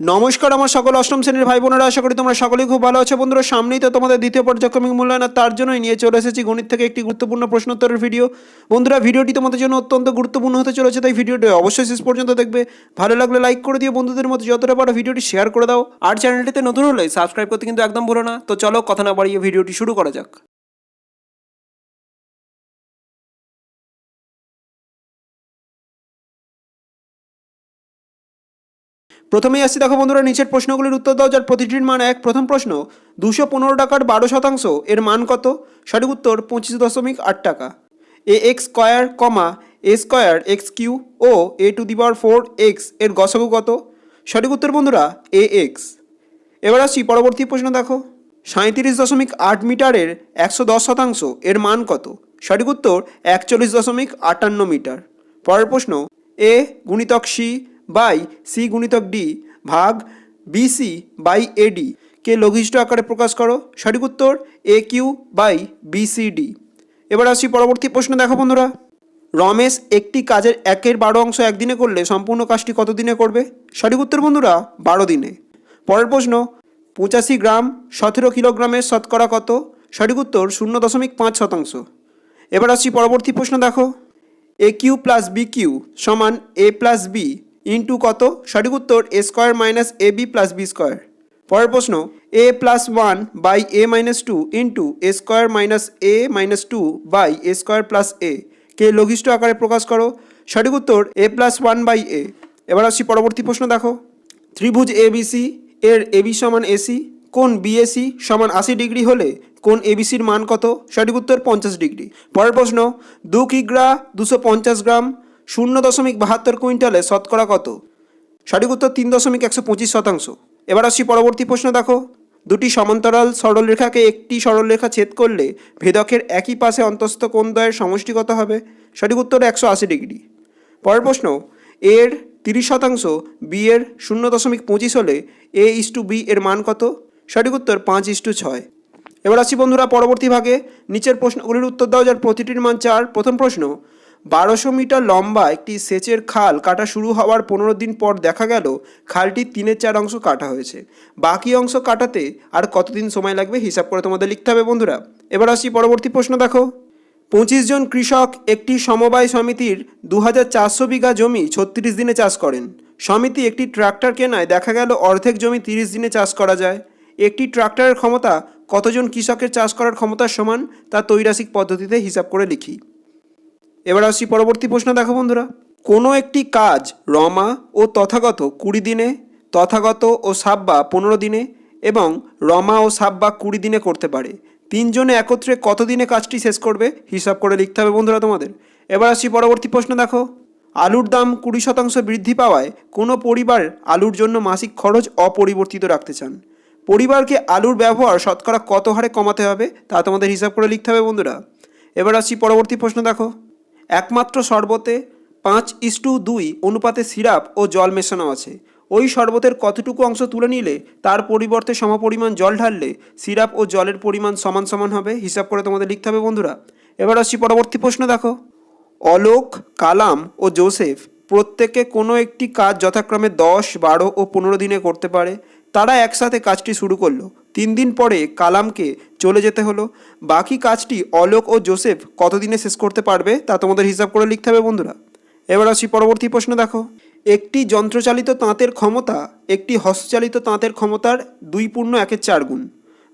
নমস্কার আমার সকল অষ্টম শ্রেণির ভাই বোনেরা, আশা করি তোমরা সকলেই খুব ভালো আছো। বন্ধুরা, সামনেই তো তোমাদের দ্বিতীয় পর্যায়ক্রমিক মূল্যায়ন, আর তার জন্যই নিয়ে চলে এসেছি গণিত থেকে একটি গুরুত্বপূর্ণ প্রশ্নোত্তরের ভিডিও। বন্ধুরা, ভিডিওটি তোমাদের জন্য অত্যন্ত গুরুত্বপূর্ণ হতে চলেছে, তাই ভিডিওটি অবশ্যই শেষ পর্যন্ত দেখবে। ভালো লাগলে লাইক করে দিও বন্ধুদের মধ্যে, যতটা পারো ভিডিওটি শেয়ার করে দাও। আর চ্যানেলটিতে নতুন হলে সাবস্ক্রাইব করতে কিন্তু একদম ভুলো না। তো চলো, কথা না বাড়িয়ে ভিডিওটি শুরু করা যাক। প্রথমেই আসছি দেখো বন্ধুরা, নিচের প্রশ্নগুলির উত্তর দাও, যার প্রতিটির মান এক। প্রথম প্রশ্ন, দুশো পনেরো টাকার বারো শতাংশ, এর মান কত? সঠিক উত্তর, পঁচিশ দশমিক আট টাকা। A X square comma A square X cube O A to the power four X, এর গসগু কত? সঠিক উত্তর বন্ধুরা, এ এক্স। এবার আসছি পরবর্তী প্রশ্ন দেখো। সাঁত্রিশ দশমিক আট মিটারের একশো দশ শতাংশ, এর মান কত? সঠিক উত্তর, একচল্লিশ দশমিক আটান্ন মিটার। পরের প্রশ্ন, এ গুণিতক সি বাই সি গুণিতক ডি ভাগ বিসি বাই এডি কে লঘিষ্ঠ আকারে প্রকাশ করো? সঠিক উত্তর এ কিউ বাই বিসিডি এবার আসি পরবর্তী প্রশ্ন দেখো বন্ধুরা। রমেশ একটি কাজের একের বারো অংশ একদিনে করলে সম্পূর্ণ কাজটি কত দিনে করবে? সঠিক উত্তর বন্ধুরা, বারো দিনে। পরের প্রশ্ন, পঁচাশি গ্রাম সতেরো কিলোগ্রামের শতকরা কত? সঠিক উত্তর, শূন্য দশমিক পাঁচ শতাংশ। এবার আসছি পরবর্তী প্রশ্ন দেখো। A cube plus B cube সমান এ প্লাস বি। ইন্টু কত? সঠিক উত্তর A square minus A B plus B square পরের প্রশ্ন A plus one by A minus two into A square minus A minus two by A square plus A কে লঘিষ্ঠ আকারে প্রকাশ করো? সঠিক উত্তর A plus one by A এবার আসছি পরবর্তী প্রশ্ন দেখো। ত্রিভুজ এবিসি, এর এবি সমান এসি কোন বিএসি সমান আশি ডিগ্রি হলে কোন এবিসির মান কত? সঠিক উত্তর পঞ্চাশ ডিগ্রি। পরের প্রশ্ন দু কিগ্রা দুশো পঞ্চাশ গ্রাম শূন্য দশমিক বাহাত্তর কুইন্টালে শতকরা কত? সঠিক উত্তর তিন দশমিক একশো পঁচিশ শতাংশ। এবার আসছি পরবর্তী প্রশ্ন, দেখো। দুটি সমান্তরাল সরলরেখাকে একটি সরলরেখা ছেদ করলে ভেদকের একই পাশে অন্তস্থ কোণ দ্বয়ের সমষ্টিগত হবে? সঠিক উত্তর একশো আশি ডিগ্রি। পরের প্রশ্ন, এর তিরিশ শতাংশ বি এর শূন্য দশমিক পঁচিশ হলে এ ইস টু বি এর মান কত? সঠিক উত্তর পাঁচ ইস টু ছয়। এবার আসছি বন্ধুরা পরবর্তী ভাগে। নিচের প্রশ্নগুলির উত্তর দাও যার প্রতিটির মান চার। প্রথম প্রশ্ন বারোশো মিটার লম্বা একটি সেচের খাল কাটা শুরু হওয়ার পনেরো দিন পর দেখা গেল খালটির তিনের চার অংশ কাটা হয়েছে। বাকি অংশ কাটাতে আর কতদিন সময় লাগবে হিসাব করে তোমাদের লিখতে হবে বন্ধুরা। এবার আসছি পরবর্তী প্রশ্ন, দেখো। পঁচিশ জন কৃষক একটি সমবায় সমিতির দু হাজার চারশো বিঘা জমি ছত্রিশ দিনে চাষ করেন। সমিতি একটি ট্রাক্টর কেনায় দেখা গেল অর্ধেক জমি তিরিশ দিনে চাষ করা যায়। একটি ট্রাক্টরের ক্ষমতা কতজন কৃষকের চাষ করার ক্ষমতার সমান তা তৈরাসিক পদ্ধতিতে হিসাব করে লিখি। এবার আসছি পরবর্তী প্রশ্ন দেখো বন্ধুরা। কোনো একটি কাজ রমা ও তথাগত কুড়ি দিনে, তথাগত ও সাব্বা পনেরো দিনে এবং রমা ও সাব্বা কুড়ি দিনে করতে পারে। তিনজনে একত্রে কত দিনে কাজটি শেষ করবে? হিসাব করে লিখতে হবে বন্ধুরা তোমাদের। এবার আসছি পরবর্তী প্রশ্ন দেখো। আলুর দাম কুড়ি শতাংশ বৃদ্ধি পাওয়ায় কোনো পরিবার আলুর জন্য মাসিক খরচ অপরিবর্তিত রাখতে চান। পরিবারকে আলুর ব্যবহার শতকরা কত হারে কমাতে হবে তা তোমাদের হিসাব করে লিখতে হবে বন্ধুরা। এবার আসছি পরবর্তী প্রশ্ন দেখো। একমাত্র শরবতে পাঁচ ইস্টু দুই অনুপাতে সিরাপ ও জল মেশানো আছে। ওই শরবতের কতটুকু অংশ তুলে নিলে তার পরিবর্তে সমপরিমাণ জল ঢাললে সিরাপ ও জলের পরিমাণ সমান সমান হবে, হিসাব করে তোমাদের লিখতে হবে বন্ধুরা। এবার আসছি পরবর্তী প্রশ্ন, দেখো। অলোক, কালাম ও জোসেফ প্রত্যেকে কোনো একটি কাজ যথাক্রমে দশ, বারো ও পনেরো দিনে করতে পারে। তারা একসাথে কাজটি শুরু করল। তিন দিন পরে কালামকে চলে যেতে হলো। বাকি কাজটি অলোক ও জোসেফ কতদিনে শেষ করতে পারবে তা তোমাদের হিসাব করে লিখতে হবে বন্ধুরা। এবার আসি পরবর্তী প্রশ্ন দেখো। একটি যন্ত্রচালিত তাঁতের ক্ষমতা, একটি হস্তচালিত তাঁতের ক্ষমতার দুই পূর্ণ একের চার গুণ।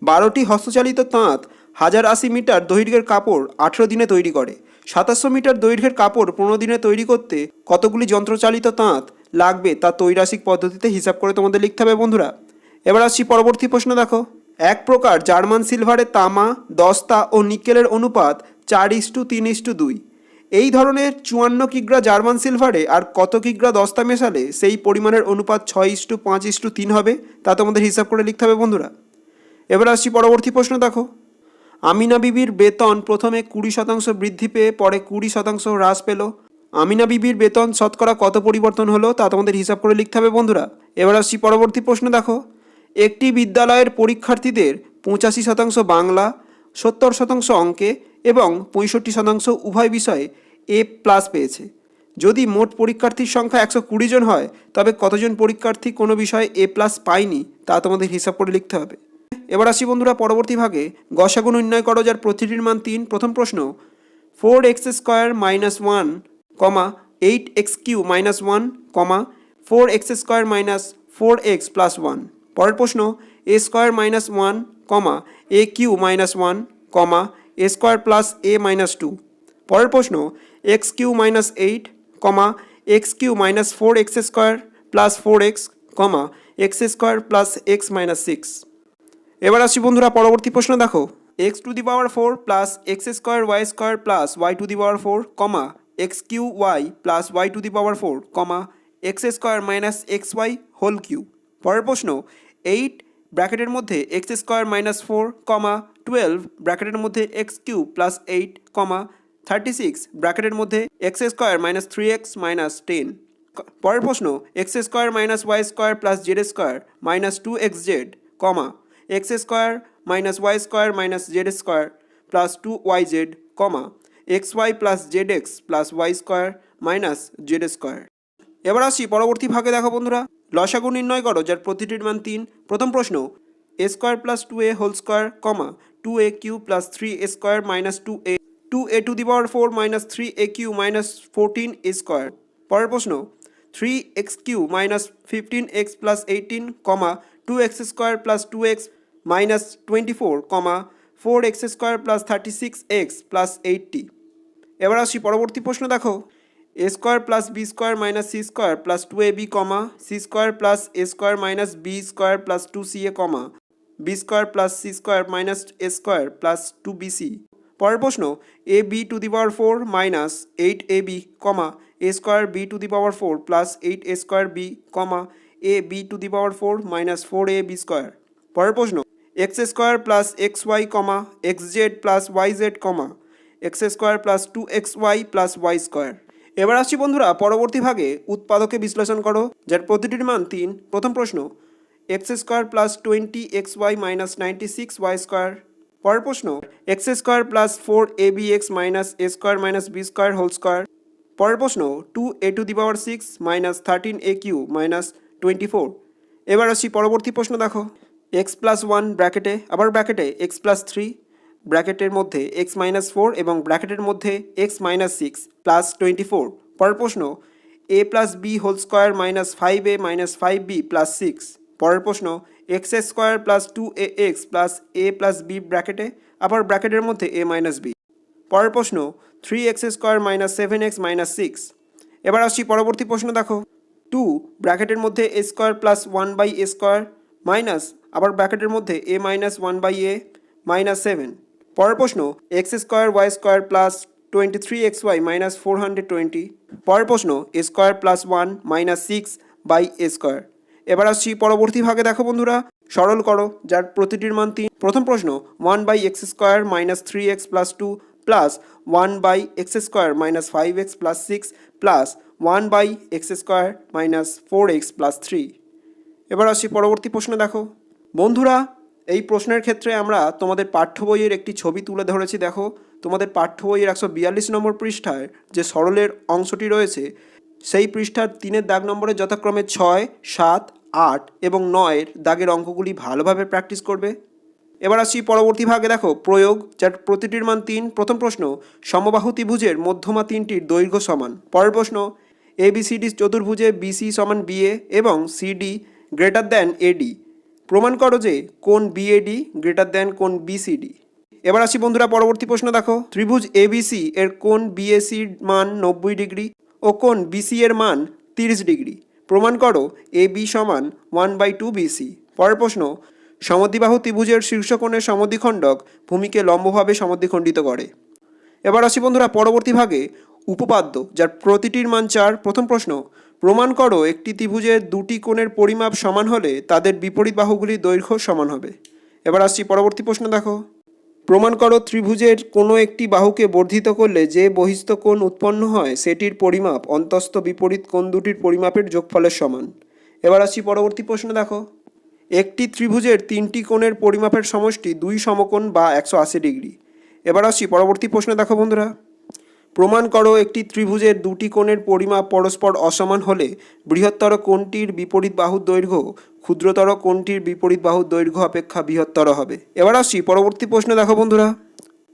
বারোটি হস্তচালিত তাঁত হাজার আশি মিটার দৈর্ঘ্যের কাপড় আঠেরো দিনে তৈরি করে। সাতাশশো মিটার দৈর্ঘ্যের কাপড় পনেরো দিনে তৈরি করতে কতগুলি যন্ত্রচালিত তাঁত লাগবে তা তৈরাসিক পদ্ধতিতে হিসাব করে তোমাদের লিখতে হবে বন্ধুরা। এবার আসছি পরবর্তী প্রশ্ন দেখো। এক প্রকার জার্মান সিলভারের তামা, দস্তা ও নিকেলের অনুপাত চার ইস্টু তিন ইস্টু দুই। এই ধরনের চুয়ান্ন কিগ্রা জার্মান সিলভারে আর কত কিগ্রা দস্তা মেশালে সেই পরিমাণের অনুপাত ছয় ইস্টু পাঁচ ইস্টু তিন হবে, তা তোমাদের হিসাব করে লিখতে হবে বন্ধুরা। এবার আসছি পরবর্তী প্রশ্ন, দেখো। আমিনা বিবির বেতন প্রথমে কুড়ি শতাংশ বৃদ্ধি পেয়ে পরে কুড়ি শতাংশ হ্রাস পেল। আমিনা বিবির বেতন শতকরা কত পরিবর্তন হলো, তা তোমাদের হিসাব করে লিখতে হবে বন্ধুরা। এবার আসছি পরবর্তী প্রশ্ন, দেখো। একটি বিদ্যালয়ের পরীক্ষার্থীদের পঁচাশি শতাংশ বাংলা, সত্তর শতাংশ অঙ্কে এবং পঁয়ষট্টি শতাংশ উভয় বিষয়ে এ প্লাস পেয়েছে। যদি মোট পরীক্ষার্থীর সংখ্যা একশো কুড়ি জন হয়, তবে কতজন পরীক্ষার্থী কোনো বিষয়ে এ প্লাস পায়নি, তা তোমাদের হিসাব করে লিখতে হবে। এবার আসি বন্ধুরা পরবর্তী ভাগে। গসাগু নির্ণয় করো যার প্রতিটির মান তিন। প্রথম প্রশ্ন, four X square minus one comma eight X cube minus one comma four X square minus four X plus one. পরের প্রশ্ন A square minus one comma A cube minus one comma A square plus A minus two পরের প্রশ্ন X cube minus eight comma X cube minus four X square plus four X comma X square plus X minus six এবার আসি বন্ধুরা, পরবর্তী প্রশ্ন দেখো। X to the power four plus X square Y square plus Y to the power four comma X cube Y plus Y to the power four comma X square minus X Y whole cube পরের প্রশ্ন eight ব্র্যাকেটের মধ্যে X square minus four comma twelve ব্র্যাকেটের মধ্যে X cube plus eight comma thirty six ব্র্যাকেটের মধ্যে X square minus three X minus ten. পরের প্রশ্ন, X square minus Y square plus Z square minus two X Z comma X square minus Y square minus Z square plus two Y Z comma X Y plus Z X plus Y square minus Z square. এবার আসি পরবর্তী ভাগে দেখো বন্ধুরা। লসাগু নির্ণয় করো যার প্রতিটির মান তিন প্রথম প্রশ্ন A square plus two A whole square comma two A cube plus three A square minus two A two A to the power four minus three A cube minus fourteen A square পরের প্রশ্ন three X cube minus fifteen X plus eighteen comma two X square plus two X minus twenty four comma four X square plus thirty six X plus eighty এবার আসি পরবর্তী প্রশ্ন, দেখো। A square plus B square minus C square plus two A B comma, C square plus A square minus B square plus two C A comma, B square plus C square minus A square plus two B C. পরের প্রশ্ন, A B to the power four minus eight A B comma, A square B to the power four plus eight A square B comma, A B to the power four minus four A B square. পরের প্রশ্ন, X square plus X Y comma, X Z plus Y Z comma, X square plus two X Y plus Y square. এবার আসছি বন্ধুরা পরবর্তী ভাগে উৎপাদকে বিশ্লেষণ করো, যার প্রতিটির মান তিন। প্রথম প্রশ্ন, X square plus twenty X Y minus ninety six Y square. পরের প্রশ্ন, X square plus four A B X minus A square minus B square whole square. পরের প্রশ্ন, two A to the power six minus thirteen A cube minus twenty four এবার আসি পরবর্তী প্রশ্ন দেখো, x plus one ব্র্যাকেটে, আবার ব্র্যাকেটে, এক্স প্লাস থ্রি। ব্র্যাকেটের মধ্যে এক্স মাইনাস ফোর এবং ব্র্যাকেটের মধ্যে X minus six plus twenty four পরের প্রশ্ন A plus B whole square minus five A minus five B plus six পরের প্রশ্ন X square plus two A X plus A plus B ব্র্যাকেটে, আবার ব্র্যাকেটের মধ্যে এ মাইনাস বি পরের প্রশ্ন three X square minus seven X minus six এবার আসছি পরবর্তী প্রশ্ন, দেখো। টু ব্র্যাকেটের মধ্যে A square plus one by A square minus আবার ব্র্যাকেটের মধ্যে A minus one by A minus seven পরের প্রশ্ন X square Y square plus twenty three X Y minus four hundred twenty পরের প্রশ্ন square plus one minus six by A square. এবার আসছি পরবর্তী ভাগে, দেখো বন্ধুরা, সরল করো, যার প্রতিটির মান তিন। প্রথম প্রশ্ন one by X square minus three X plus two plus one by X square minus five X plus six plus one by X square minus four X plus three এবার আসছি পরবর্তী প্রশ্ন, দেখো। বন্ধুরা এই প্রশ্নের ক্ষেত্রে আমরা তোমাদের পাঠ্য বইয়ের একটি ছবি তুলে ধরেছি, দেখো। তোমাদের পাঠ্য বইয়ের একশো বিয়াল্লিশ নম্বর পৃষ্ঠায় যে সরলের অংশটি রয়েছে, সেই পৃষ্ঠার তিনের দাগ নম্বরে যথাক্রমে ছয়, সাত, আট এবং নয়ের দাগের অঙ্কগুলি ভালোভাবে প্র্যাকটিস করবে। এবার আসি পরবর্তী ভাগে, দেখো, প্রয়োগ, যার প্রতিটির মান তিন। প্রথম প্রশ্ন, সমবাহু ত্রিভুজের মধ্যমা তিনটির দৈর্ঘ্য সমান। পরের প্রশ্ন, এ বি সি ডি চতুর্ভুজে বিসি সমান বিএ এবং সিডি গ্রেটার দ্যান এডি প্রমাণ করো যে কোন বিএডি গ্রেটার দ্যান কোন বিসিডি এবার আসি বন্ধুরা পরবর্তী প্রশ্ন দেখো। ত্রিভুজ এবিসি এর কোন বিএসির মান নব্বই ডিগ্রি ও কোন বিসি এর মান তিরিশ ডিগ্রি? প্রমাণ করো এ বি সমান ওয়ান বাই টু বিসি পরের প্রশ্ন, সমদ্বিবাহু ত্রিভুজের শীর্ষকোণের সমদ্বিখণ্ডক ভূমিকে লম্বভাবে সমদ্বিখণ্ডিত করে। এবার আসি বন্ধুরা পরবর্তী ভাগে, উপপাদ্য যার প্রতিটির মান চার, প্রথম প্রশ্ন প্রমাণ করো, একটি ত্রিভুজের দুটি কোণের পরিমাপ সমান হলে তাদের বিপরীত বাহুগুলির দৈর্ঘ্য সমান হবে। এবার আসছি পরবর্তী প্রশ্ন দেখো। প্রমাণ করো ত্রিভুজের কোনো একটি বাহুকে বর্ধিত করলে যে বহিস্থ কোণ উৎপন্ন হয়, সেটির পরিমাপ, অন্তস্থ বিপরীত কোণ দুটির পরিমাপের যোগফলের সমান। এবার আসছি পরবর্তী প্রশ্ন দেখো। একটি ত্রিভুজের তিনটি কোণের পরিমাপের সমষ্টি দুই সমকোণ বা একশো আশি ডিগ্রি। এবার আসছি পরবর্তী প্রশ্ন দেখো বন্ধুরা। প্রমাণ করো একটি ত্রিভুজের দুটি কোণের পরিমাপ পরস্পর অসমান হলে বৃহত্তর কোণটির বিপরীত বাহুর দৈর্ঘ্য, ক্ষুদ্রতর কোণটির বিপরীত বাহুর দৈর্ঘ্য অপেক্ষা বৃহত্তর হবে। এবার আসছি পরবর্তী প্রশ্ন, দেখো বন্ধুরা।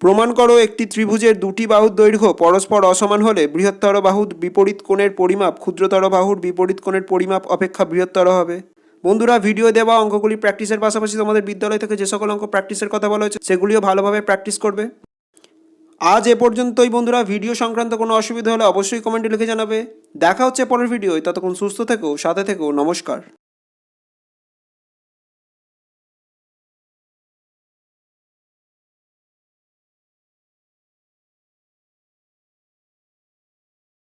প্রমাণ করো একটি ত্রিভুজের দুটি বাহুর দৈর্ঘ্য পরস্পর অসমান হলে বৃহত্তর বাহুর বিপরীত কোণের পরিমাপ, ক্ষুদ্রতর বাহুর বিপরীত কোণের পরিমাপ অপেক্ষা বৃহত্তর হবে। বন্ধুরা, ভিডিও দেওয়া অঙ্কগুলি প্র্যাকটিসের পাশাপাশি তোমাদের বিদ্যালয় থেকে যে সকল অঙ্ক প্র্যাকটিসের কথা বলা হয়েছে, সেগুলিও ভালোভাবে প্র্যাকটিস করবে। আজ এ পর্যন্তই বন্ধুরা। ভিডিও সংক্রান্ত কোনো অসুবিধা হলে অবশ্যই কমেন্টে লিখে জানাবে। দেখা হচ্ছে পরের ভিডিওয়। ততক্ষণ সুস্থ থেকো, সাথে থেকো, নমস্কার।